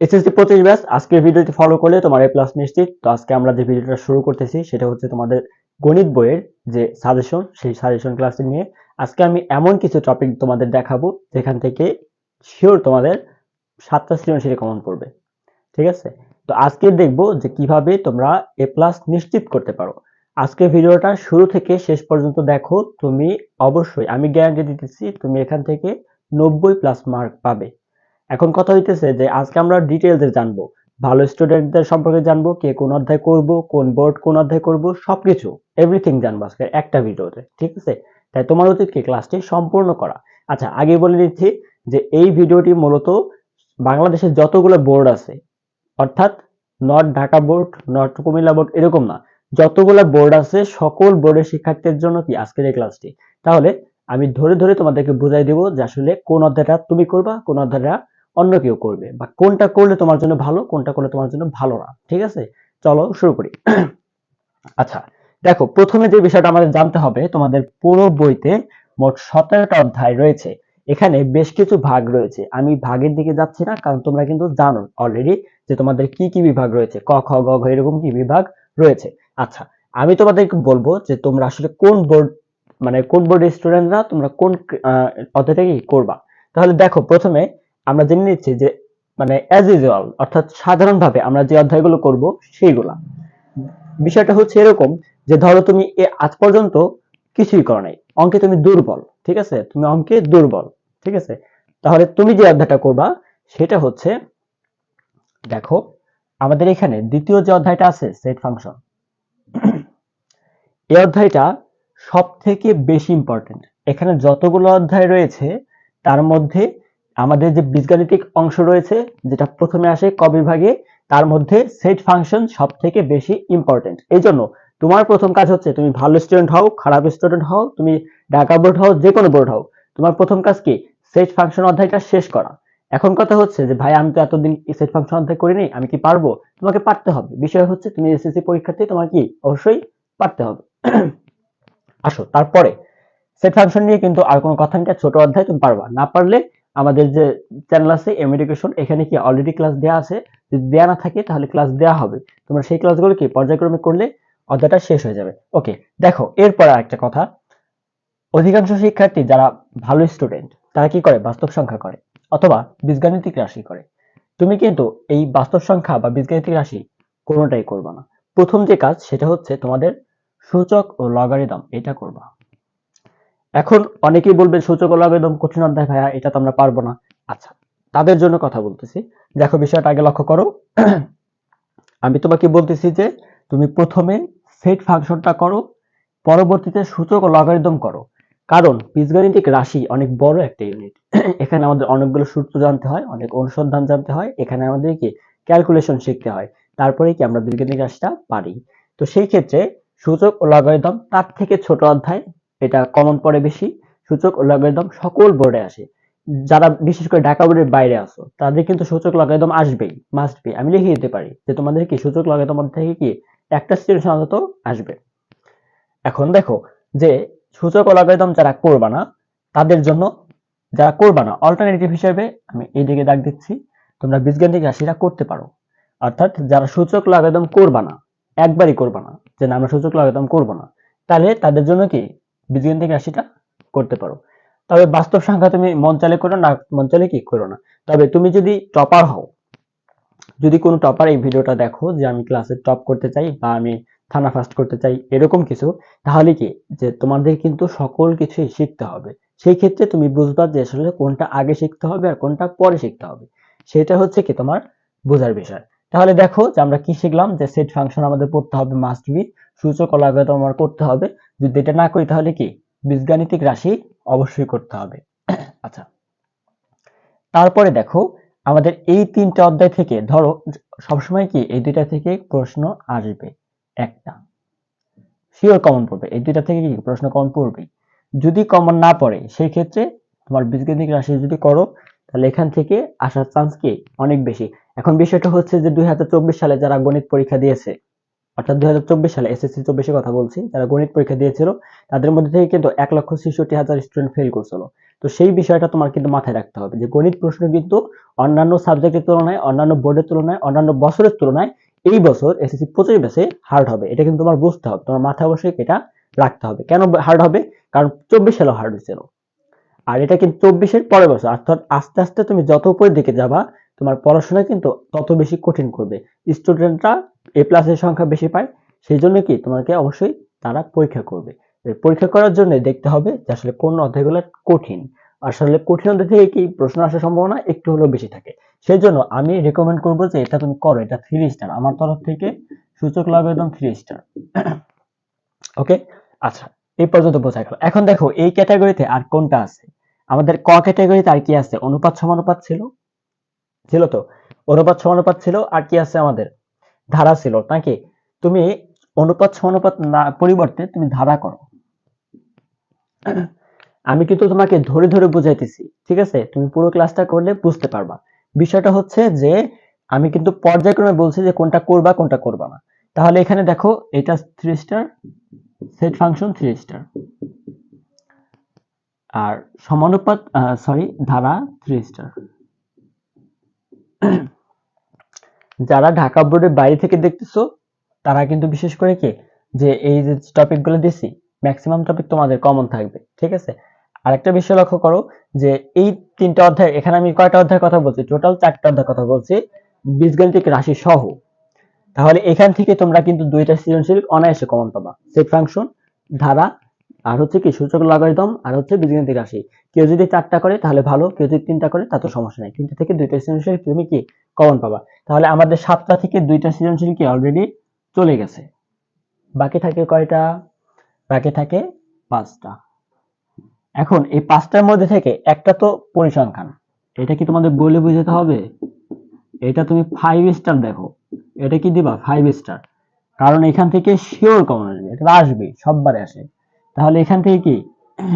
SSC পঁচিশ ব্যাস আজকের ভিডিওটি ফলো করলে তোমার এ প্লাস নিশ্চিত। তো আজকে আমরা যে ভিডিওটা শুরু করতেছি, সেটা হচ্ছে তোমাদের গণিত বইয়ের যে সাজেশন সেই সাজেশন ক্লাসে নিয়ে। আজকে আমি এমন কিছু টপিক তোমাদের দেখাবো, যেখান থেকে শিওর তোমাদের সাতটা সৃজনশীল কমন পড়বে। ঠিক আছে? তো আজকে দেখব যে কীভাবে তোমরা এ প্লাস নিশ্চিত করতে পারো। আজকে ভিডিওটা শুরু থেকে শেষ পর্যন্ত দেখো, তুমি অবশ্যই, আমি গ্যারান্টি দিতেছি, তুমি এখান থেকে নব্বই প্লাস মার্ক পাবে। এখন কথা হইতেছে যে আজকে আমরা ডিটেলসে জানব। ভালো স্টুডেন্টদের সম্পর্কে জানব, কে কোন অধ্যায় করব, কোন বোর্ড কোন অধ্যায় করব, সবকিছু এভরিথিং জানব আজকে একটা ভিডিওতে, ঠিক আছে? তাই তোমার উচিত কি ক্লাসটি সম্পূর্ণ করা? আচ্ছা আগে বলে দিচ্ছি যে এই ভিডিওটি মূলত বাংলাদেশের যতগুলো বোর্ড আছে, অর্থাৎ north Dhaka board north Comilla board এরকম না, যতগুলো বোর্ড আছে, সকল বোর্ডের শিক্ষার্থীদের জন্য কি আজকের এই ক্লাসটি তাহলে আমি ধরে ধরে তোমাদেরকে বুঝাই দেবো যে আসলে কোন অধ্যায়টা তুমি করবা, কোন অধ্যায়টা অন্য কেউ করবে। বা কোনটা করলে তোমার জন্য ভালো, কোনটা করলে তোমার জন্য ভালো না। ঠিক আছে? চলো শুরু করি। আচ্ছা দেখো, প্রথমে যে বিষয়টা আমাদের জানতে হবে, তোমাদের পুরো বইতে মোট সতেরোটা অধ্যায় রয়েছে। এখানে বেশ কিছু ভাগ রয়েছে। আমি ভাগের দিকে যাচ্ছি না, কারণ তোমরা কিন্তু জানো অলরেডি যে তোমাদের কি কি বিভাগ রয়েছে। ক, খ, গ এরকম কি বিভাগ রয়েছে। আচ্ছা আমি তোমাদেরকে বলব যে তোমরা আসলে কোন বোর্ড মানে কোন বোর্ডের স্টুডেন্টরা তোমরা কোন অধ্যায়টা কি করবা। তাহলে দেখো, প্রথমে আমরা জেনে নিচ্ছি যে মানে অ্যাজ ইউজুয়াল অর্থাৎ সাধারণভাবে আমরা যে অধ্যায়গুলো করব সেইগুলা। বিষয়টা হচ্ছে এরকম যে, ধরো তুমি এ আজ পর্যন্ত কিছুই করো নাই। অঙ্কে তুমি দুর্বল, ঠিক আছে? তুমি অঙ্কে দুর্বল, ঠিক আছে? তাহলে তুমি যে অধ্যায়টা করবা, সেটা হচ্ছে, দেখো, আমাদের এখানে দ্বিতীয় যে অধ্যায়টা আছে সেট ফাংশন এই অধ্যায়টা সব থেকে বেশি ইম্পর্টেন্ট এখানে যতগুলো অধ্যায় রয়েছে, তার মধ্যে আমাদের যে বীজগাণিতিক অংশ রয়েছে, যেটা প্রথমে আসে ক বিভাগে, তার মধ্যে সেট ফাংশন সব থেকে বেশি ইম্পর্টেন্ট এই জন্য তোমার প্রথম কাজ হচ্ছে তুমি ভালো স্টুডেন্ট হও, খারাপ স্টুডেন্ট হও, তুমি ঢাকা বোর্ড হও যে কোনো বোর্ড হও। তোমার প্রথম কাজ কি? সেট ফাংশন অধ্যায়টা শেষ করা। এখন কথা হচ্ছে যে, ভাই, আমি তো এতদিন সেট ফাংশন অধ্যায় করিনি, আমি কি পারব? তোমাকে পারতে হবে। বিষয় হচ্ছে তুমি এসএসসি পরীক্ষার্থী তোমার কি? অবশ্যই পারতে হবে। আসো, তারপরে সেট ফাংশন নিয়ে কিন্তু আর কোনো কথা নেই, ছোট অধ্যায় তুমি পারবা। না পারলে আমাদের যে চ্যানেল আছে এম এডুকেশন এখানে কি অলরেডি ক্লাস দেওয়া আছে? যদি দেওয়া না থাকে, তাহলে ক্লাস দেওয়া হবে। তোমরা সেই ক্লাসগুলো কি পর্যায়ক্রমে করলে অধ্যায়টা শেষ হয়ে যাবে। ওকে দেখো, এরপরে একটা কথা। অধিকাংশ শিক্ষার্থী যারা ভালো স্টুডেন্ট তারা কি করে? বাস্তব সংখ্যা করে, অথবা বীজগাণিতিক রাশি করে। তুমি কিন্তু এই বাস্তব সংখ্যা বা বীজগাণিতিক রাশি কোনোটাই করবা না। প্রথম যে কাজ, সেটা হচ্ছে তোমাদের সূচক ও লগারিদম, এটা করবা। এখন অনেকেই বলবেন, সূচক ও লগারিদম কঠিন অধ্যায় ভাইয়া, এটা তো আমরা পারব না। আচ্ছা তাদের জন্য কথা বলতেছি। দেখো, বিষয়টা আগে লক্ষ্য করো। আমি তোমাকে বলতেছি যে, তুমি প্রথমে সেট ফাংশনটা করো, পরবর্তীতে সূচক ও লগারিদম করো। কারণ বীজগাণিতিক রাশি অনেক বড় একটা ইউনিট এখানে আমাদের অনেকগুলো সূত্র জানতে হয়, অনেক অনুসন্ধান জানতে হয়। এখানে আমাদের কি? ক্যালকুলেশন শিখতে হয়। তারপরে কি আমরা বীজগাণিতিক রাশিটা পারি। তো সেই ক্ষেত্রে সূচক ও লগারিদম তার থেকে ছোট অধ্যায় এটা কমন পড়ে বেশি। সূচক ও লগারিদম সকল বোর্ডে আসে। যারা বিশেষ করে ঢাকা বোর্ডের বাইরে আসো তাদের কিন্তু সূচক লগারিদম আসবেই মাস্ট বি আমি লিখে দিতে পারি যে তোমাদের কি সূচক লগারিদম থেকে কি একটা সিচুয়েশন অন্তত আসবে। এখন দেখো যে সূচক ও লগারিদম যারা করবা না, তাদের জন্য যারা করবা না অল্টারনেটিভ হিসেবে আমি এইদিকে দাগ দিচ্ছি, তোমরা বীজগাণিতিক রাশিটা করতে পারো। অর্থাৎ যারা সূচক লগারিদম করবা না, একবারই করবা না, যে না, আমরা সূচক লগারিদম করব না, তাহলে তাদের জন্য কি বীজগাণিতিক রাশিটা করতে পারো। তবে বাস্তব সংখ্যা তুমি মন চালে করো, না মন চালে কি করো না। তবে তুমি যদি টপার হও, যদি কোনো টপার এই ভিডিওটা দেখো যে আমি ক্লাসে টপ করতে চাই বা আমি থানা ফার্স্ট করতে চাই এরকম কিছু, তাহলে কি যে তোমাদের কিন্তু সকল কিছুই শিখতে হবে। সেই ক্ষেত্রে তুমি বুঝবা যে আসলে কোনটা আগে শিখতে হবে আর কোনটা পরে শিখতে হবে। সেটা হচ্ছে কি তোমার বোঝার বিষয়। তাহলে দেখো যে আমরা কি শিখলাম যে সেট ফাংশন আমাদের পড়তে হবে মাস্ট বি সূচক অলাগত আমার করতে হবে। যদি এটা না করি তাহলে কি? বীজগাণিতিক রাশি অবশ্যই করতে হবে। আচ্ছা। তারপরে দেখো, আমাদের এই তিনটা অধ্যায় থেকে ধরো, সবসময় কি এই দুইটা থেকে প্রশ্ন আসবে? একটা। শিওর কমন পড়বে। এই দুইটা থেকে কি প্রশ্ন কমন পড়বে যদি কমন না পড়ে, সেই ক্ষেত্রে তোমার বীজগাণিতিক রাশি যদি করো, তাহলে এখান থেকে আসার চান্স কি? অনেক বেশি। এখন বিষয়টা হচ্ছে যে দুই হাজার চব্বিশ সালে যারা গণিত পরীক্ষা দিয়েছে অর্থাৎ দুই হাজার চব্বিশ সালে এসএসসি চব্বিশের কথা বলছি, যারা গণিত পরীক্ষা দিয়েছিল, তাদের মধ্যে থেকে কিন্তু এক লক্ষ ছেষট্টি হাজার স্টুডেন্ট ফেল করছিল। তো সেই বিষয়টা তোমার কিন্তু মাথায় রাখতে হবে যে গণিত প্রশ্ন কিন্তু অন্যান্য সাবজেক্টের তুলনায়, অন্যান্য বোর্ডের তুলনায়, অন্যান্য বছরের তুলনায় এই বছর এসএসসি পঁচিশ বেসে হার্ড হবে। এটা কিন্তু তোমার বুঝতে হবে, তোমার মাথায় অবশ্যই এটা রাখতে হবে। কেন হার্ড হবে? কারণ চব্বিশ সালেও হার্ড হয়েছিল। আর এটা কিন্তু চব্বিশের পরের বছর, অর্থাৎ আস্তে আস্তে তুমি যত উপরের দিকে যাবা, তোমার পড়াশোনা কিন্তু তত বেশি কঠিন করবে। স্টুডেন্টরা এ প্লাসের সংখ্যা বেশি পায় সেই জন্য কি তোমাকে অবশ্যই তারা পরীক্ষা করবে। পরীক্ষা করার জন্য দেখতে হবে যে আসলে কোন অধ্যায়গুলো কঠিন। আসলে কঠিন অধ্যায় থেকে কি প্রশ্ন আসার সম্ভাবনা একটু হলেও বেশি থাকে। সেই জন্য আমি রেকমেন্ড করব যে এটা তুমি করো, এটা থ্রি স্টার আমার তরফ থেকে সূচক লাভ একদম থ্রি স্টার ওকে আচ্ছা এই পর্যন্ত বোঝা গেল। এখন দেখো, এই ক্যাটাগরিতে আর কোনটা আছে? আমাদের ক ক্যাটাগরিতে আর কি আছে? অনুপাত সমানুপাত ছিল? ছিল তো? অনুপাত সমানুপাত ছিল, আর কি আছে আমাদের? ধারা ছিল, নাকি? তুমি অনুপাত, সমানুপাত না, পরিবর্তে তুমি ধারা করো। আমি কিন্তু তোমাকে ধরে ধরে বুঝাইতেছি, ঠিক আছে? তুমি পুরো ক্লাসটা করলে বুঝতে পারবা। বিষয়টা হচ্ছে যে, আমি কিন্তু পর্যায়ক্রমে বলছি যে কোনটা করবা কোনটা করবা না। তাহলে এখানে দেখো, এটা three star set function three star আর সমানুপাত সরি ধারা থ্রি স্টার যারা ঢাকা বোর্ডের বাইরে থেকে দেখতেছো, তারা কিন্তু বিশেষ করে কি? যে এই যে টপিকগুলো দিছি ম্যাক্সিমাম টপিক তোমাদের কমন থাকবে, ঠিক আছে? আরেকটা বিষয় লক্ষ্য করো, যে এই তিনটা অধ্যায়, এখানে আমি কয়টা অধ্যায় কথা বলছি? টোটাল চারটা অধ্যায় কথা বলছি, বীজগণিতিক রাশি সহ। তাহলে এখান থেকে তোমরা কিন্তু দুইটা সৃজনশীল অনায়াসে কমন পাবা। সেট ফাংশন ধারা আর হচ্ছে কি, সূচক লগারিদম আর হচ্ছে বীজগণিতিক রাশি। কেউ যদি চারটা করে, তাহলে ভালো। কেউ যদি তিনটা করে, তা তো সমস্যা নাই। তিনটা থেকে দুইটা সৃজনশীল তুমি কি কমন পাবা? তাহলে আমাদের সাতটা থেকে দুইটা সৃজনশীল কি অলরেডি চলে গেছে? বাকি থাকে কয়টা? বাকি থাকে পাঁচটা। এখন এই পাঁচটার মধ্যে থেকে একটা তো পরিসংখ্যান। এটা কি তোমাদের বলে বুঝাতে হবে? এটা তুমি ফাইভ স্টার দেখো। এটা কি দিবা? ফাইভ স্টার কারণ এখান থেকে শিওর কমন আসবে। এটা আসবে সববারে আসে। তাহলে এখান থেকে কি?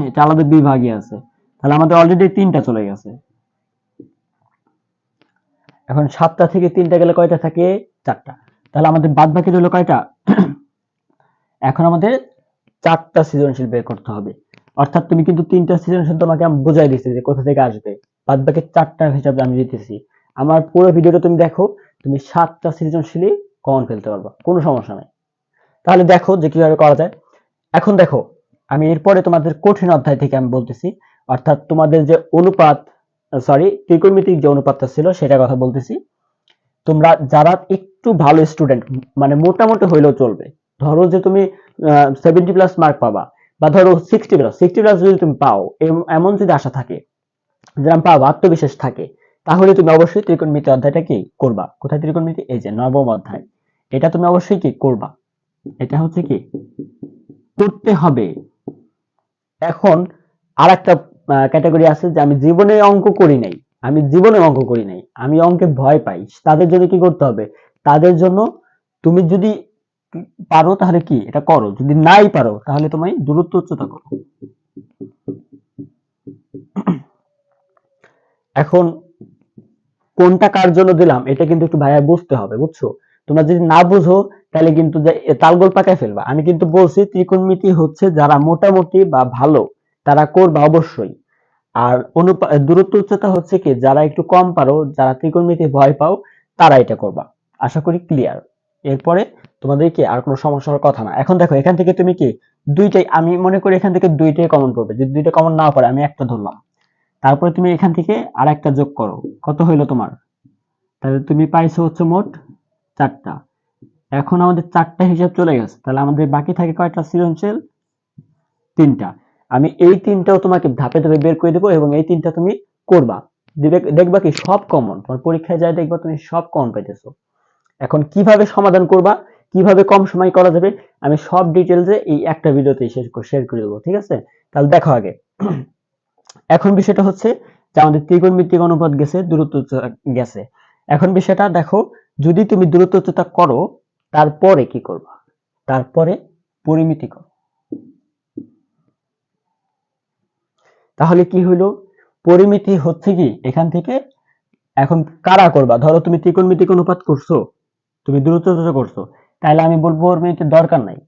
এটা আলাদা বিভাগই আছে। তাহলে আমাদের অলরেডি তিনটা চলে গেছে। এখন সাতটা থেকে তিনটা গেলে কয়টা থাকে? চারটা। তাহলে আমাদের বাদ বাকি রইল কয়টা? এখন আমাদের চারটা সৃজনশীল বের করতে হবে। অর্থাৎ তুমি কিন্তু তিনটা সৃজনশীল তোমাকে আমি বোঝাই দিচ্ছি যে কোথা থেকে আসবে। বাদ বাকি চারটা হিসাবে আমি দিতেছি। আমার পুরো ভিডিওটা তুমি দেখো, তুমি সাতটা সৃজনশীলই কমন ফেলতে পারবা। কোনো সমস্যা নাই। তাহলে দেখো যে কীভাবে করা যায়। এখন দেখো আমি এরপরে তোমাদের কঠিন অধ্যায় থেকে আমি বলতেছি, অর্থাৎ তোমাদের যে অনুপাত সরি ত্রিকোণমিতিক যে অনুপাতটা ছিল সেটা কথা বলতেছি। তোমরা যারা একটু ভালো স্টুডেন্ট মানে মোটামুটি হইলেও চলবে, ধরো যে তুমি সেভেন্টি প্লাস মার্ক পাবা, বা ধরো সিক্সটি প্লাস সিক্সটি প্লাস যদি তুমি পাও এমন যদি আশা থাকে যেরকম পাবো আত্মবিশ্বাস থাকে, তাহলে তুমি অবশ্যই ত্রিকোণমিতি অধ্যায়টা কি করবা? কোথায় ত্রিকোণমিতি? এই যে নবম অধ্যায়। এটা তুমি অবশ্যই কি করবা? এটা হচ্ছে কি? করতে হবে। এখন আর একটা ক্যাটাগরি আছে যে আমি জীবনে অঙ্ক করি নাই। আমি জীবনে অঙ্ক করি নাই। আমি অঙ্কে ভয় পাই। তাদের জন্য কি করতে হবে? তাদের জন্য তুমি যদি পারো তাহলে কি? এটা করো। যদি নাই পারো তাহলে তুমি দূরত্ব উচ্চতা করো। এখন কোনটা কার জন্য দিলাম? এটা কিন্তু একটু ভাইয়া বুঝতে হবে, বুঝছ? তোমরা যদি না বুঝো তাহলে কিন্তু তালগোল পাকায় ফেলবা। আমি কিন্তু বলছি ত্রিকোণমিতি হচ্ছে যারা মোটামুটি বা ভালো, তারা করবা অবশ্যই। আর অনুপা, দূরত্ব উচ্চতা হচ্ছে কি, যারা একটু কম পারো, যারা ত্রিকোণমিতি ভয় পাও, তারা এটা করবা। আশা করি ক্লিয়ার এরপরে তোমাদের কি আর কোনো সমস্যা হওয়ার কথা না। এখন দেখো, এখান থেকে তুমি কি, দুইটাই, আমি মনে করি এখান থেকে দুইটাই কমন পড়বে। যদি দুইটা কমন না পড়ে আমি একটা ধরলাম। তারপরে তুমি এখান থেকে আর একটা যোগ করো। কত হইল তোমার? তাহলে তুমি পাইছো হচ্ছে মোট চারটা। এখন আমাদের চারটা হিসাব চলে গেছে। তাহলে আমাদের বাকি থাকে কয়টা? সৃজনশীল তিনটা। আমি এই তিনটাও তোমাকে ধাপে ধাপে বের করে দেবো এবং এই তিনটা তুমি করবা। দেখবা কি সব কমন তোমার পরীক্ষায় যায় দেখবা তুমি সব কমন পাইতেছো। এখন কীভাবে সমাধান করবা? কীভাবে কম সময় করা যাবে? আমি সব ডিটেলসে এই একটা ভিডিওতে শেয়ার করে দেবো, ঠিক আছে? তাহলে দেখো আগে। এখন বিষয়টা হচ্ছে যে আমাদের ত্রিকোণমিতিক অনুপাত গেছে, দূরত্ব গেছে। এখন বিষয়টা দেখো, যদি তুমি দূরত্ব করো তারপরে কি করবা? তারপরে পরিমিতি করো তাহলে কি হইল? পরিমিতি হচ্ছে কি? এখান থেকে এখন কারা করবা? ধরো তুমি ত্রিকোণমিতিক অনুপাত করছ, তুমি দূরত্ব করছ, তাহলে আমি বলব পরিমিতির দরকার নাই।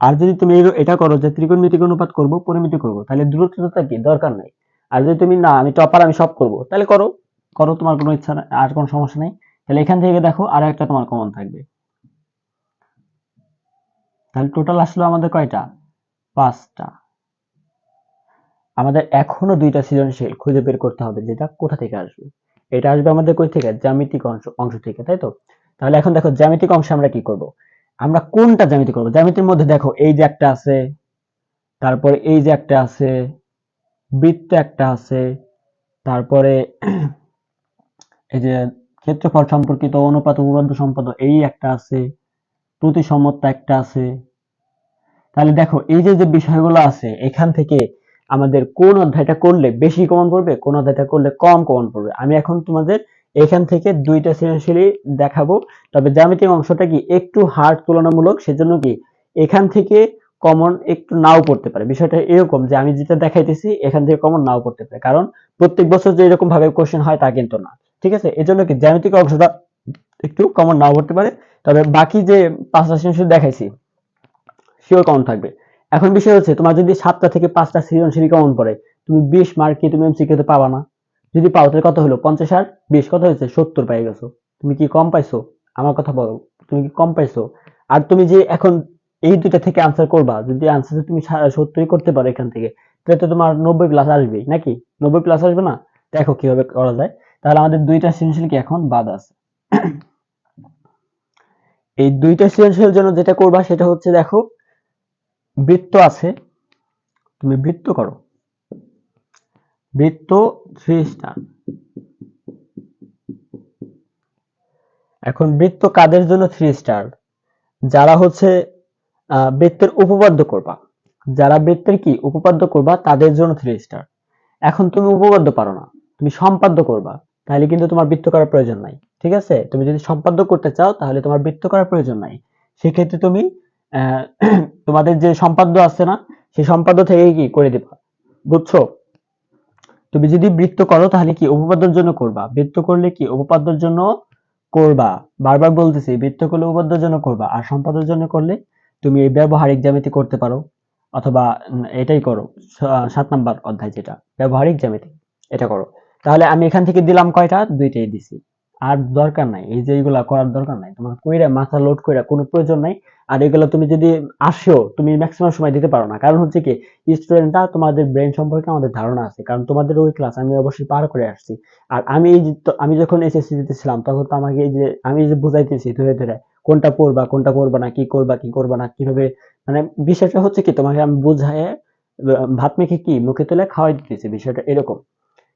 আর যদি তুমি এটা করো যে ত্রিকোণমিতিক অনুপাত করব, পরিমিতি করব, তাহলে দূরত্বটা কি? দরকার নাই। আর যদি তুমি না, আমি টপার আমি সব করব, তাহলে করো। করো, তোমার কোনো ইচ্ছা আর কোনো সমস্যা নেই। তাহলে এখান থেকে দেখো আর একটা তোমার কমন থাকবে। তাহলে টোটাল আসলো আমাদের কয়টা? পাঁচটা। আমাদের এখনও দুইটা সৃজনশীল খুঁজে বের করতে হবে, যেটা কোথা থেকে আসবে? এটা আসবে আমাদের কই থেকে? জ্যামিতিক অংশ অংশ থেকে, তাই তো? তাহলে এখন দেখো, জ্যামিতিক অংশে আমরা কি করব? আমরা কোনটা জ্যামিতি করব? জ্যামিতির মধ্যে দেখো, এই যে একটা আছে, তারপরে এই যে একটা আছে, বৃত্ত একটা আছে, তারপরে এই যে ক্ষেত্রফল সম্পর্কিত, অনুপাত উপপাদ্য সম্পদ, এই একটা আছে প্রতিসমতা একটা আছে। তাহলে দেখো, এই যে যে বিষয়গুলো আছে, এখান থেকে আমাদের কোন অধ্যায়টা করলে বেশি কমন পড়বে, কোন অধ্যায়টা করলে কম কমন পড়বে? আমি এখন তোমাদের এখান থেকে দুইটা সৃজনশীলই দেখাবো, তবে জ্যামিতিক অংশটা কি একটু হার্ড, তুলনামূলক, সেজন্য কি এখান থেকে কমন একটু নাও পড়তে পারে। বিষয়টা এরকম যে, আমি যেটা দেখাইতেছি, এখান থেকে কমন নাও পড়তে পারে। কারণ প্রত্যেক বছর যে এরকম ভাবে কোশ্চেন হয় তা কিন্তু না। ঠিক আছে? এজন্য কি জ্যামিতিক অংশটা একটু কমন নাও পড়তে পারে। তবে বাকি যে পাঁচটা সৃজনশীল দেখাইছি শিওর কমন থাকবে। এখন বিষয় হচ্ছে, তোমার যদি সাতটা থেকে পাঁচটা সৃজনশীল কমন পড়ে, তুমি বিশ মার্ক কি তুমি এমসিকিউ তে পাবা না। যদি পাও, তাহলে কত হলো? পঞ্চাশ আর বিশ, কত হয়েছে? সত্তর পেয়ে গেছো। তুমি কি কম পাইছো? আমার কথা বলো। তুমি কি কম পাইছো? আর তুমি যে এখন এই দুইটা থেকে আনসার করবা, যদি আনসার তুমি সত্তরই করতে পারো এখান থেকে, তাহলে তো তোমার নব্বই প্লাস আসবেই, নাকি? নব্বই প্লাস আসবে না? দেখো কীভাবে করা যায়। তাহলে আমাদের দুইটা সৃজনশীল কি এখন? বাদ আছে। এই দুইটা সৃজনশীলের জন্য যেটা করবা সেটা হচ্ছে দেখো, বৃত্ত আছে, তুমি বৃত্ত করো। বৃত্ত থ্রি স্টার এখন বৃত্ত কাদের জন্য থ্রি স্টার যারা হচ্ছে বৃত্তের উপপাদ্য করবা। যারা বৃত্তের কি? উপপাদ্য করবা, তাদের জন্য থ্রি স্টার এখন তুমি উপপাদ্য পারো না, তুমি সম্পাদ্য করবা, তাহলে কিন্তু তোমার বৃত্ত করার প্রয়োজন নাই। ঠিক আছে? তুমি যদি সম্পাদ্য করতে চাও, তাহলে তোমার বৃত্ত করার প্রয়োজন নাই। সেক্ষেত্রে তুমি তোমাদের যে সম্পাদ্য আছে না, সেই সম্পাদ্য থেকে কি করে দিবা? বুঝছ? তুমি যদি বৃত্ত করো, তাহলে কি উপপাদ্যের জন্য করবা? বৃত্ত করলে কি উপপাদ্যের জন্য করবা? বারবার বলতেছি, বৃত্ত করলে উপপাদ্যের জন্য করবা। আর সম্পাদ্যের জন্য করলে তুমি এই ব্যবহারিক জ্যামিতি করতে পারো, অথবা এটাই করো সাত নাম্বার অধ্যায় যেটা। ব্যবহারিক জ্যামিতি, এটা করো। তাহলে আমি এখান থেকে দিলাম কয়টা? দুইটাই দিছি। আর দরকার নাই, এই যে এইগুলা করার দরকার নাই। তোমার কইরা মাথা লোড কইরা কোনো প্রয়োজন নাই। আর এগুলো তুমি যদি আসো, তুমি ম্যাক্সিমাম সময় দিতে পারো না। কারণ হচ্ছে কি স্টুডেন্টরা তোমাদের ব্রেন সম্পর্কে আমাদের ধারণা আছে। কারণ তোমাদের ওই ক্লাস আমি অবশ্যই পার করে আসছি। আর আমি এই আমি যখন এসএসসি দিতে ছিলাম তখন তো আমাকে এই যে, আমি যে বুঝাইতেছি ধীরে ধীরে, কোনটা পড়বা কোনটা পড়বা না, কি করবা কি করবা না, কীভাবে মানে বিষয়টা হচ্ছে কি, তোমাকে আমি বুঝায়, ভাত মেখে কি, মুখে তুলে খাওয়াই দিতেছি বিষয়টা এরকম।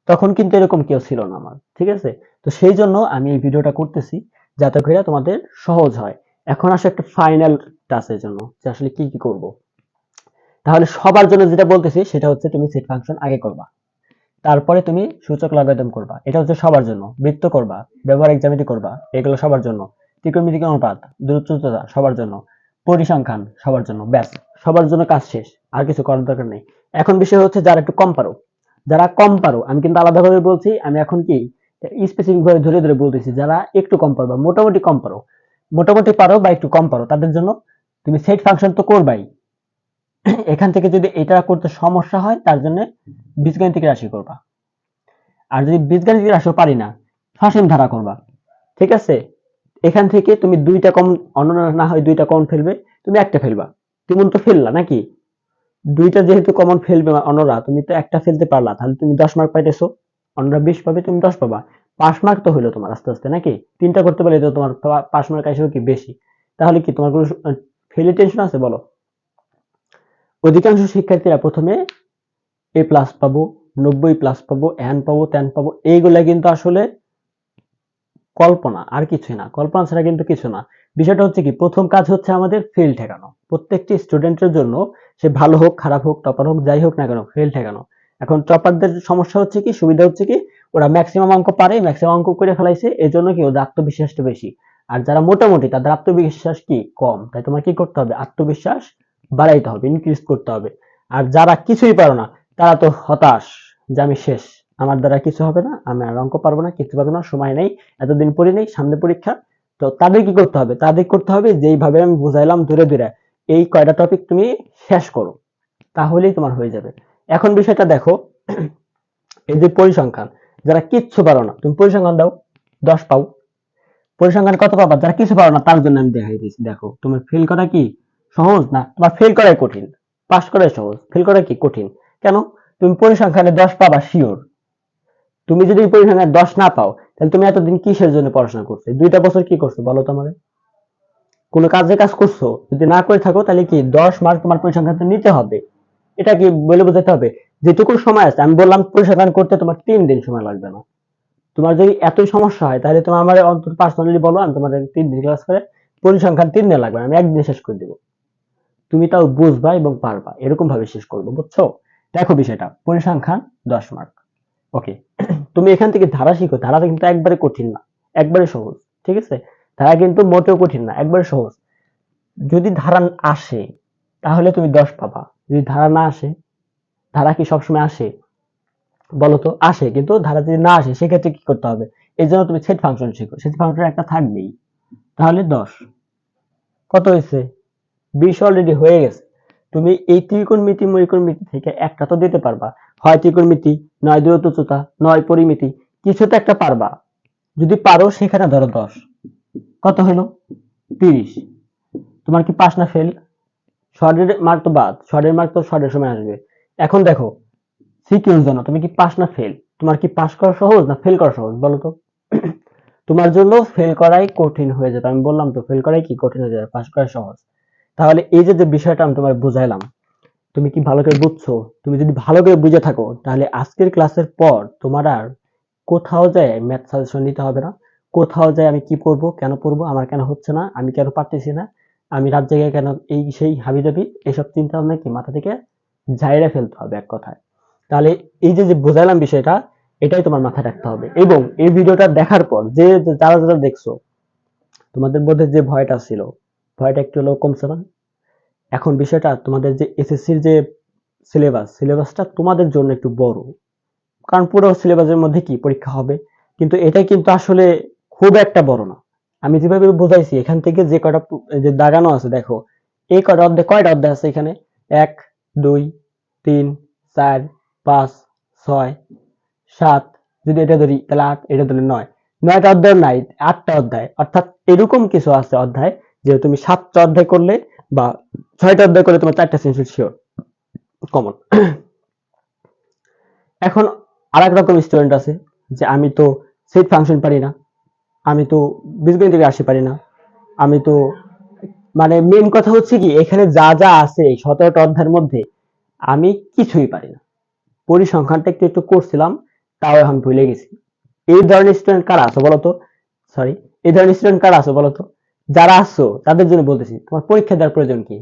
তখন কিন্তু এরকম কেউ ছিল না আমার, ঠিক আছে? তো সেই জন্য আমি এই ভিডিওটা করতেছি যাতে করে তোমাদের সহজ হয়। এখন আসলে একটা ফাইনাল টাচের জন্য, যে আসলে কি কি করব। তাহলে সবার জন্য যেটা বলতেছি, সেটা হচ্ছে তুমি সেট ফাংশন আগে করবা। তারপরে তুমি সূচক লগারিদম করবা। এটা হচ্ছে সবার জন্য। বৃত্ত করবা, ব্যবহার জ্যামিতি করবা, এগুলো সবার জন্য। ত্রিকোণমিতিক অনুপাত, দূরত্বতা সবার জন্য। পরিসংখ্যান সবার জন্য, ব্যাস। সবার জন্য কাজ শেষ, আর কিছু করার দরকার নেই। এখন বিষয় হচ্ছে যারা একটু কম পারো যারা কম পারো, আমি কিন্তু আলাদাভাবে বলছি, আমি এখন কি স্পেসিফিক ভাবে ধরে ধরে বলতেছি, যারা একটু কম পারো বা মোটামুটি কম পারো, মোটামুটি পারো বা একটু কম পারো, তাদের জন্য তুমি সেট ফাংশন তো করবাই। এখান থেকে যদি এটা করতে সমস্যা হয়, তার জন্য বীজগাণিতিক রাশি করবা। আর যদি বীজগাণিতিক রাশি পারি না সসীম ধারা করবা। ঠিক আছে? এখান থেকে তুমি দুইটা কম, অন্য না হয় দুইটা কম ফেলবে, তুমি একটা ফেলবা। তুমি তো ফেললা নাকি? দুইটা যেহেতু কমন ফেলবে অন্যরা, তুমি তো একটা ফেলতে পারলা, তাহলে তুমি দশ মার্ক পাইতেছো। অন্যরা বিশ পাবে, তুমি দশ পাবা। পাঁচ মার্ক তো হইল তোমার আস্তে আস্তে, নাকি? তিনটা করতে পারলে তো তোমার পাঁচ মার্ক আসবে কি বেশি? তাহলে কি তোমার কোনো ফেলে টেনশন আছে বলো? অধিকাংশ শিক্ষার্থীরা প্রথমে এ প্লাস পাবো, নব্বই প্লাস পাবো এন পাবো ত্যান পাবো, এইগুলা কিন্তু আসলে কল্পনা, আর কিছুই না। কল্পনা ছাড়া কিন্তু কিছু না। বিষয়টা হচ্ছে কি, প্রথম কাজ হচ্ছে আমাদের ফেল ঠেকানো। প্রত্যেকটি স্টুডেন্টের জন্য সে ভালো হোক, খারাপ হোক, টপার হোক, যাই হোক না কেন ফেল ঠেকানো এখন টপারদের সমস্যা হচ্ছে কি, সুবিধা হচ্ছে কি, ওরা ম্যাক্সিমাম অঙ্ক পারে ম্যাক্সিমাম অঙ্ক করে ফেলাইছে এই জন্য কি ওদের আত্মবিশ্বাসটা বেশি। আর যারা মোটামুটি, তাদের আত্মবিশ্বাস কি কম? তাই তোমার কি করতে হবে? আত্মবিশ্বাস বাড়াইতে হবে ইনক্রিজ করতে হবে। আর যারা কিছুই পারো না, তারা তো হতাশ যে আমি শেষ। আমার দ্বারা কিছু হবে না, আমি আর অঙ্ক পারব না, কিছু পারব না, সময় নেই, এতদিন পড়ি নেই, সামনে পরীক্ষা। তো তাদের কি করতে হবে? তাদের করতে হবে, যেইভাবে আমি বুঝাইলাম ধরে ধরে এই কয়টা টপিক তুমি শেষ করো, তাহলেই তোমার হয়ে যাবে। এখন বিষয়টা দেখো, এই যে পরিসংখ্যান, যারা কিচ্ছু পারো না, তুমি পরিসংখ্যান দাও, দশ পাও। পরিসংখ্যান কত পাবা? যারা কিছু পারো না, তার জন্য আমি দেখাই দিয়েছি দেখো তুমি ফেল করা কি? সহজ না? তোমার ফেল করাই কঠিন। পাস করাই সহজ। ফেল করা কি? কঠিন। কেন? তুমি পরিসংখ্যানে দশ পাবা শিওর তুমি যদি পরিসংখ্যানে দশ না পাও, তাহলে তুমি এতদিন কিসের জন্য পড়াশোনা করছ? দুইটা বছর কি করছ বলো তো আমাদের কোনো কাজে কাজ করছ, যদি না করে থাকো, তাহলে কি দশ মার্ক তোমার পরিসংখ্যান নিতে হবে? এটা কি বলে বোঝাতে হবে? যেটুকু সময় আছে, আমি বললাম পরিসংখ্যান করতে তোমার তিন দিন সময় লাগবে না। তোমার যদি এতই সমস্যা হয়, তাহলে তোমার আমার অন্তত পার্সোনালি বলো, আমি তোমাদের তিন দিন ক্লাস করে পরিসংখ্যান তিন দিন লাগবে আমি একদিন শেষ করে দেবো। তুমি তাও বুঝবা এবং পারবা এরকম ভাবে শেষ করব, বুঝছ? দেখো বিষয়টা, পরিসংখ্যান দশ মার্ক ওকে তুমি এখান থেকে ধারা শিখো ধারাটা কিন্তু একবারে কঠিন না, একবারে সহজ, ঠিক আছে? ধারা কিন্তু মোটেও কঠিন না, একবারে সহজ। যদি ধারা আসে, তাহলে তুমি দশ পাবা। যদি ধারা না আসে, ধারা কি সবসময় আসে? বলো তো আসে, কিন্তু ধারা যদি না আসে, সেক্ষেত্রে কি করতে হবে? এই জন্য তুমি সেট ফাংশন শিখো। সেট ফাংশন একটা থাকবেই। তাহলে দশ। কত হয়েছে? বিশ অলরেডি হয়ে গেছে। তুমি এই ত্রিকোণমিতি, মরিকোণমিতি থেকে একটা তো দিতে পারবা। হয় ত্রিকোণমিতি, নয় দূরত্ব উচ্চতা নয় পরিমিতি, কিছু তো একটা পারবা। যদি পারো, সেখানে ধরো দশ। কত হলো তিরিশ। তোমার কি পাস না ফেল? শর্টের মার্ক তো বাদ শর্টের মার্ক তো শর্টের সময় আসবে। এখন দেখো, সিকিউর জন্য তুমি কি পাস না ফেল? তোমার কি পাস করা সহজ না ফেল করা সহজ? বলো তো। তোমার জন্য ফেল করাই কঠিন হয়ে যাবে। আমি বললাম তো, ফেল করাই কি কঠিন হয়ে যাবে? পাস করা সহজ। তাহলে এই যে যে বিষয়টা আমি তোমার বুঝাইলাম, তুমি কি ভালো করে বুঝছ? তুমি যদি ভালো করে বুঝে থাকো, তাহলে আজকের ক্লাসের পর তোমার আর কোথাও যায় ম্যাথ সাজেশন নিতে হবে না। কোথাও যায় আমি কি পড়ব, কেন পড়ব, আমার কেন হচ্ছে না, আমি কেন পারতেছি না, আমি রাত জায়গায় কেন এই সেই হাবি জাবি এসব চিন্তা ভাবনা কি মাথা থেকে ঝাইরা ফেলতে হবে এক কথায়। তাহলে এই যে যে বোঝালাম বিষয়টা, এটাই তোমার মাথায় রাখতে হবে। এবং এই ভিডিওটা দেখার পর যে যারা যারা দেখছ, তোমাদের মধ্যে যে ভয়টা ছিল, ভয়টা একটু হলেও কমছে না? এখন বিষয়টা তোমাদের যে এসএসসির যে সিলেবাস, সিলেবাসটা তোমাদের জন্য একটু বড়। কারণ পুরো সিলেবাসের মধ্যে কি পরীক্ষা হবে? কিন্তু এটা কিন্তু আসলে খুব একটা বড় না। আমি যেভাবে বোঝাইছি, এখান থেকে যে কয়টা যে দাগানো আছে, দেখো, এই কয়টা অধ্যায় কয়টা অধ্যায় আছে এখানে? এক, দুই, তিন, চার, পাঁচ, ছয়, সাত, যদি এটা ধরি, তাহলে আট, এটা ধরলে নয়। নয়টা অধ্যায় নাই, আটটা অধ্যায়। অর্থাৎ এরকম কিছু আছে অধ্যায় যে তুমি সাতটা অধ্যায় করলে বা ছয়টা অধ্যায় করলে তোমার চারটা সেন্সিল শিওর কমন এখন আর এক রকম স্টুডেন্ট আছে, যে আমি তো সেট ফাংশন পারি না। আমি তো বীজগণিত থেকে আসতে পারি না। আমি তো মানে মেন কথা হচ্ছে কি, এখানে যা যা আছে সতেরোটা অধ্যায়ের মধ্যে আমি কিছুই পারি না। পরিসংখ্যানটা একটু একটু করছিলাম, তাও এখন ভুলে গেছি। এই ধরনের স্টুডেন্ট কারা আছো বলতো? সরি এই ধরনের স্টুডেন্ট কারা আছো বলতো? যারা আসছো তাদের জন্য বলতেছি, তোমার পরীক্ষা দেওয়ার প্রয়োজন কি?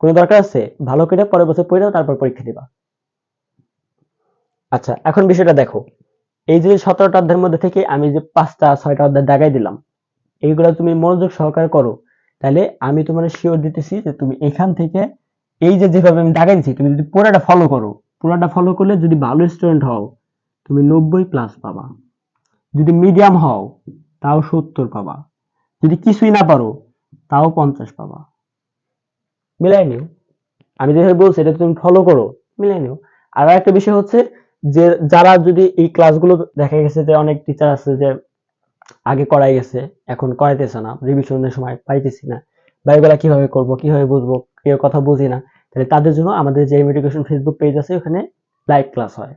কোনো দরকার আছে? ভালো করে পরের বছর পড়ে তারপর পরীক্ষা দিবা। আচ্ছা এখন বিষয়টা দেখো। এই যে সতেরোটা অধ্যায়ের মধ্যে থেকে আমি যে পাঁচটা, ছয়টা অধ্যায় দাগাই দিলাম এইগুলো তুমি মনোযোগ সহকারে করো। তাহলে আমি তোমার শিওর দিতেছি যে তুমি এখান থেকে এই যে যেভাবে আমি দাগাই দিচ্ছি তুমি যদি পুরোটা ফলো করো, পুরোটা ফলো করলে যদি ভালো স্টুডেন্ট হও, তুমি নব্বই প্লাস পাবা। যদি মিডিয়াম হও, তাও সত্তর পাবা। যদি কিছুই না পারো, তাও পঞ্চাশ পাবা। মিলাই নিও। আমি যেভাবে বলছি, এটা তুমি ফলো করো। মিলাই নিও। আর একটা বিষয় হচ্ছে যে যারা যদি এই ক্লাসগুলো দেখা গেছে যে অনেক টিচার আছে যে আগে করাই গেছে, এখন করাইতেছে না রিভিশনের সময় পাইতেছি না, বা এগুলা কীভাবে করব, কীভাবে বুঝব, কেউ কথা বুঝি না, তাহলে তাদের জন্য আমাদের যে এডুকেশন ফেসবুক পেজ আছে, ওখানে লাইভ ক্লাস হয়।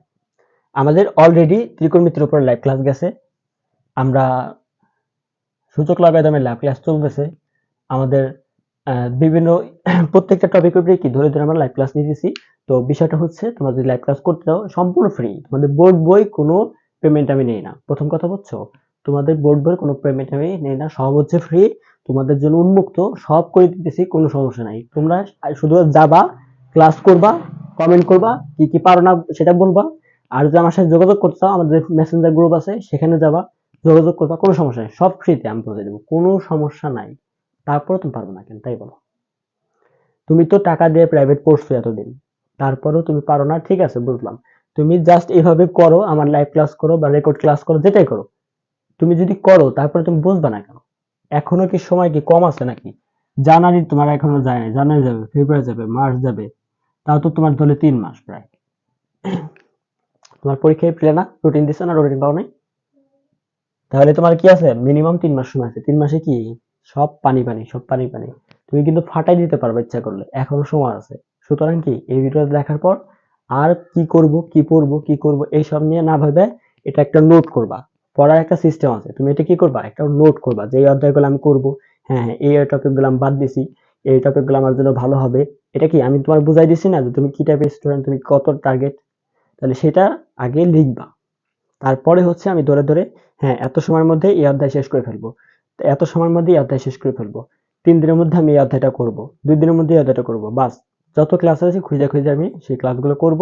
আমাদের অলরেডি ত্রিকোণমিতির উপর লাইভ ক্লাস গেছে। আমরা সূচক লাগাই দামের লাইভ ক্লাস চলতেছে। আমাদের বিভিন্ন, প্রত্যেকটা টপিক উপরে কি, ধরে ধরে আমরা লাইভ ক্লাস নিতেছি। তো বিষয়টা হচ্ছে, তোমরা যদি লাইভ ক্লাস করতে চাও, সম্পূর্ণ ফ্রি তোমাদের বোর্ড বই কোনো পেমেন্ট আমি নেই না। প্রথম কথা বুঝছ তোমাদের বোর্ড বই কোনো পেমেন্ট আমি নেই না, সব হচ্ছে ফ্রি তোমাদের জন্য উন্মুক্ত, সব করে দিতেছি, কোনো সমস্যা নাই। তোমরা শুধু যাবা ক্লাস করবা কমেন্ট করবা, কি কি পারো না সেটা বলবা। আর যদি আমার সাথে যোগাযোগ করতে চাও, আমাদের মেসেঞ্জার গ্রুপ আছে, সেখানে যাবা, যোগাযোগ করবা, কোনো সমস্যা নেই। সব ফ্রিতে আমি বলে দেবো, কোনো সমস্যা নাই। তারপরে তুমি পারবে না কেন, তাই বলো। তুমি তো টাকা দিয়ে প্রাইভেট পড়ছো এতদিন। তারপরেও তুমি পারো না, ঠিক আছে, বুঝলাম। তুমি জাস্ট এইভাবে করো, আমার লাইভ ক্লাস করো বা রেকর্ড ক্লাস করো, যেটাই করো। তুমি যদি করো, তারপরে তুমি বুঝবা না কেন? এখনও কি সময় কি কম আছে নাকি? জানুয়ারি তোমার এখনও যায় না জানুয়ারি যাবে, ফেব্রুয়ারি যাবে, মার্চ যাবে, তাও তো তোমার ধরে তিন মাস প্রায়। তোমার পরীক্ষা এপ্রিলে না? রুটিন দিছো না রুটিন পাও নাই তাহলে তোমার কি আছে? মিনিমাম তিন মাস সময় আছে। তিন মাসে কি? সব পানি পানি, সব পানি পানি। তুমি কিন্তু ফাটাই দিতে পারবে ইচ্ছা করলে, এখনও সময় আছে। সুতরাং কি, এই ভিডিওটা দেখার পর আর কি করব, কি পড়ব, কি করব, এইসব নিয়ে না ভেবে এটা একটা নোট করবা। পড়ার একটা সিস্টেম আছে, তুমি এটা কি করবা? একটা নোট করবা যে অধ্যায়গুলো আমি করব হ্যাঁ হ্যাঁ এই টপিকগুলো আমি বাদ দিছি, এই টপিকগুলো আমার জন্য ভালো হবে। এটা কি, আমি তোমার বুঝাই দিছি না যে তুমি কি টাইপের স্টুডেন্ট তুমি কত টার্গেট তাহলে সেটা আগে লিখবা। তারপরে হচ্ছে আমি ধরে ধরে হ্যাঁ এত সময়ের মধ্যে এই অধ্যায় শেষ করে ফেলব। এত সময়ের মধ্যে এই অধ্যায় শেষ করে ফেলব। তিন দিনের মধ্যে আমি এই অধ্যায়টা করব, দুই দিনের মধ্যে এই অধ্যায়টা করব, বাস। যত ক্লাস আছে খুঁজে খুঁজে আমি সেই ক্লাসগুলো করব।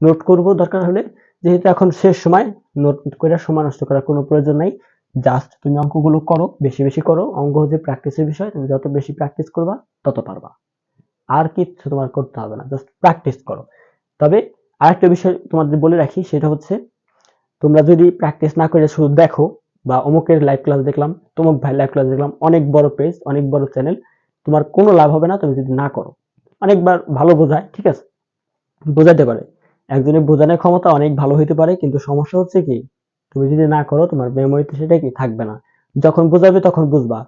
নোট করব, দরকার হলে। যেহেতু এখন শেষ সময় নোট করে সময় নষ্ট করার কোনো প্রয়োজন নাই। জাস্ট তুমি অঙ্কগুলো করো, বেশি বেশি করো। অঙ্ক হচ্ছে প্র্যাকটিসের বিষয়। তুমি যত বেশি প্র্যাকটিস করবা, তত পারবা। আর কিচ্ছু তোমার করতে হবে না। জাস্ট প্র্যাকটিস করো। তবে আরেকটা বিষয় তোমাদের বলে রাখি, সেটা হচ্ছে তোমরা যদি প্র্যাকটিস না করে শুধু দেখো, বা অমুকের লাইভ ক্লাস দেখলাম, তমুক ভাই লাইভ ক্লাস দেখলাম, অনেক বড় পেজ অনেক বড় চ্যানেল তোমার কোনো লাভ হবে না তুমি যদি না করো। অনেকবার ভালো বোঝায়, ঠিক আছে? বোঝাতে পারে। একজনের বোঝানোর ক্ষমতা অনেক ভালো হইতে পারে, কিন্তু সমস্যা হচ্ছে কি, তুমি যদি না করো, তোমার মেমোরিতে সেটা কি থাকবে না। যখন বোঝাবে তখন বুঝবা।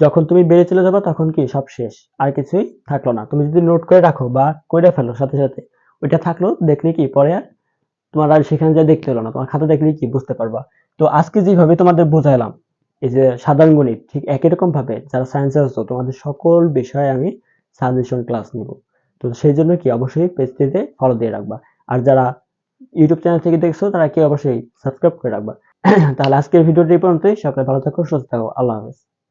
যখন তুমি বেড়ে চলে যাবে তখন কি সব শেষ, আর কিছুই থাকল না। তুমি যদি নোট করে রাখো বা করে ফেলো সাথে সাথে, ওইটা থাকল, দেখলে কি পরে আর তোমার আর সেখানে যা দেখতে হলো না, তোমার খাতা দেখলে কি বুঝতে পারবা। তো আজকে যেভাবে তোমাদের বোঝাইলাম, এই যে সাধারণ গণিত, ঠিক একই রকম ভাবে যারা সায়েন্সে আছো, তোমাদের সকল বিষয়ে আমি সাজেশন ক্লাস নিব। তো সেই জন্য কি অবশ্যই পেজটিতে ফলো দিয়ে রাখবা। আর যারা ইউটিউব চ্যানেল থেকে দেখছ, তারা কি অবশ্যই সাবস্ক্রাইব করে রাখবা। তাহলে আজকের ভিডিওটি পর্যন্তই। সকালে ভালো থাকো, সুস্থ থাকো। আল্লাহ হাফেজ।